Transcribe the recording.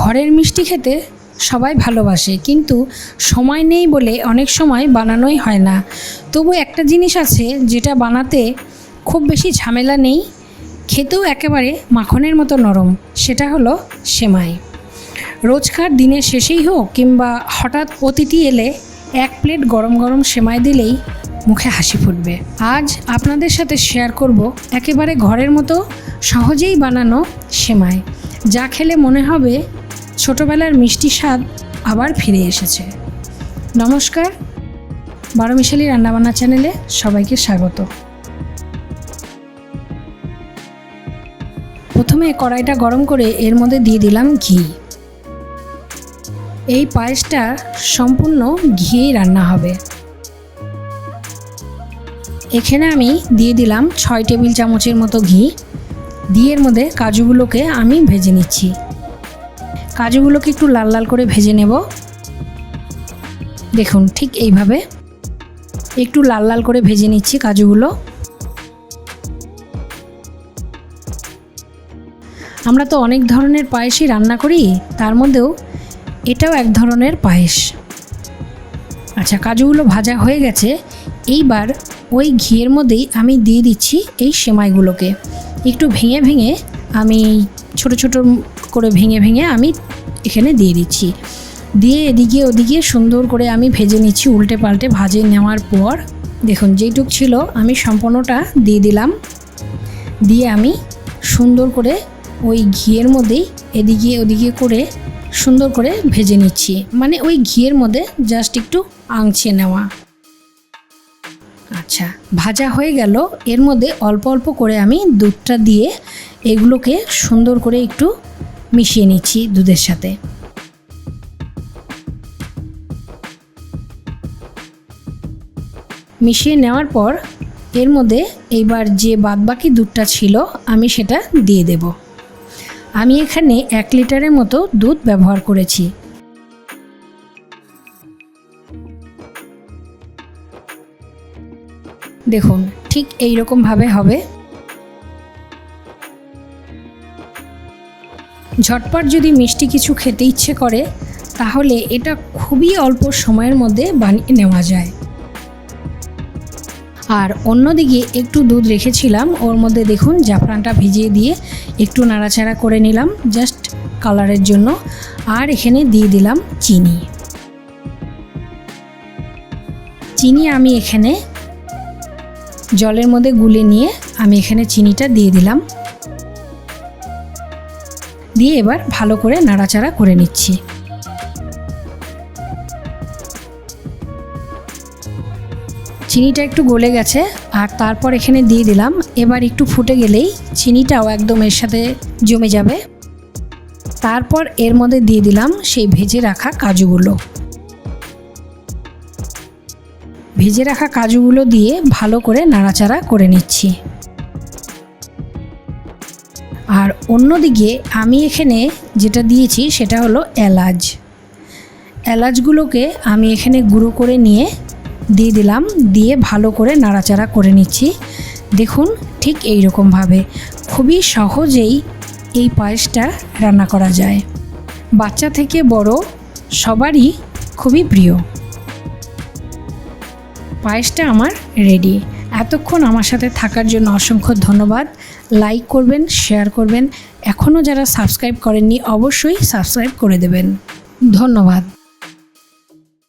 ঘরের মিষ্টি খেতে সবাই ভালোবাসে, কিন্তু সময় নেই বলে অনেক সময় বানানোই হয় না। তবু একটা জিনিস আছে যেটা বানাতে খুব বেশি ঝামেলা নেই, খেতেও একেবারে মাখনের মতো নরম, সেটা হলো সেমাই। রোজকার দিনের শেষেই হোক কিংবা হঠাৎ অতিথি এলে এক প্লেট গরম গরম সেমাই দিলেই মুখে হাসি ফুটবে। আজ আপনাদের সাথে শেয়ার করব একেবারে ঘরের মতো সহজেই বানানো সেমাই, যা খেলে মনে হবে ছোটোবেলার মিষ্টি স্বাদ আবার ফিরে এসেছে। নমস্কার বারো মিশালি রান্নাবান্না চ্যানেলে সবাইকে স্বাগত। প্রথমে কড়াইটা গরম করে এর মধ্যে দিয়ে দিলাম ঘি। এই পায়েসটা সম্পূর্ণ ঘিয়েই রান্না হবে। এখানে আমি দিয়ে দিলাম ছয় টেবিল চামচের মতো ঘি। দিয়ে এর মধ্যে কাজুগুলোকে আমি ভেজে নিচ্ছি। কাজুগুলোকে একটু লাল লাল করে ভেজে নেব। দেখুন, ঠিক এইভাবে একটু লাল লাল করে ভেজে নিচ্ছি কাজুগুলো। আমরা তো অনেক ধরনের পায়েসই রান্না করি, তার মধ্যেও এটাও এক ধরনের পায়েস। আচ্ছা কাজুগুলো ভাজা হয়ে গেছে। এইবার ওই ঘিয়ের মধ্যেই আমি দিয়ে দিচ্ছি এই সেমাইগুলোকে। একটু ভেঙে ভেঙে আমি ছোট ছোট করে ভেঙে ভেঙে আমি এখানে দিয়ে দিচ্ছি। দিয়ে এদিকে ওদিকে সুন্দর করে আমি ভেজে নিচ্ছি উল্টে পাল্টে ভাজে নেওয়ার পর। দেখুন, যেইটুক ছিল, আমি সম্পূর্ণটা দিয়ে দিলাম। দিয়ে আমি সুন্দর করে ওই ঘিয়ের মধ্যেই এদিকে ওদিকে করে সুন্দর করে ভেজে নিচ্ছি। মানে ওই ঘিয়ের মধ্যে জাস্ট একটু আংছে নেওয়া। আচ্ছা ভাজা হয়ে গেল। এর মধ্যে অল্প অল্প করে আমি দুধটা দিয়ে এগুলোকে সুন্দর করে একটু মিশিয়ে নিচ্ছি দুধের সাথে। মিশিয়ে নেওয়ার পর এর মধ্যে এইবার যে বাদবাকি দুধটা ছিল, আমি সেটা দিয়ে দেব। আমি এখানে এক লিটারের মতো দুধ ব্যবহার করেছি। দেখুন, ঠিক এই রকমভাবে হবে। ঝটপট যদি মিষ্টি কিছু খেতে ইচ্ছে করে, তাহলে এটা খুবই অল্প সময়ের মধ্যে বানিয়ে নেওয়া যায়। আর অন্যদিকে একটু দুধ রেখেছিলাম, ওর মধ্যে দেখুন জাফরানটা ভিজিয়ে দিয়ে একটু নাড়াচাড়া করে নিলাম, জাস্ট কালারের জন্য। আর এখানে দিয়ে দিলাম চিনি। চিনি আমি এখানে জলের মধ্যে গুলে নিয়ে আমি এখানে চিনিটা দিয়ে দিলাম। দিয়ে এবার ভালো করে নাড়াচাড়া করে নিচ্ছি। চিনিটা একটু গলে গেছে, আর তারপর এখানে দিয়ে দিলাম। এবার একটু ফুটে গেলেই চিনিটাও একদম এর সাথে জমে যাবে। তারপর এর মধ্যে দিয়ে দিলাম সেই ভেজে রাখা কাজুগুলো। ভেজে রাখা কাজুগুলো দিয়ে ভালো করে নাড়াচাড়া করে নিচ্ছি। আর অন্যদিকে আমি এখানে যেটা দিয়েছি সেটা হলো এলাচ। এলাচগুলোকে আমি এখানে গুঁড়ো করে নিয়ে দিয়ে দিলাম, দিয়ে ভালো করে নাড়াচাড়া করে নিচ্ছি। দেখুন ঠিক এই রকমভাবে খুবই সহজেই এই পায়েসটা রান্না করা যায়। বাচ্চা থেকে বড় সবারই খুবই প্রিয়। পায়েসটা আমার রেডি এতক্ষণ আমার সাথে থাকার জন্য অসংখ্য ধন্যবাদ। লাইক করবেন শেয়ার করবেন। এখনও যারা সাবস্ক্রাইব করেননি, অবশ্যই সাবস্ক্রাইব করে দেবেন। ধন্যবাদ।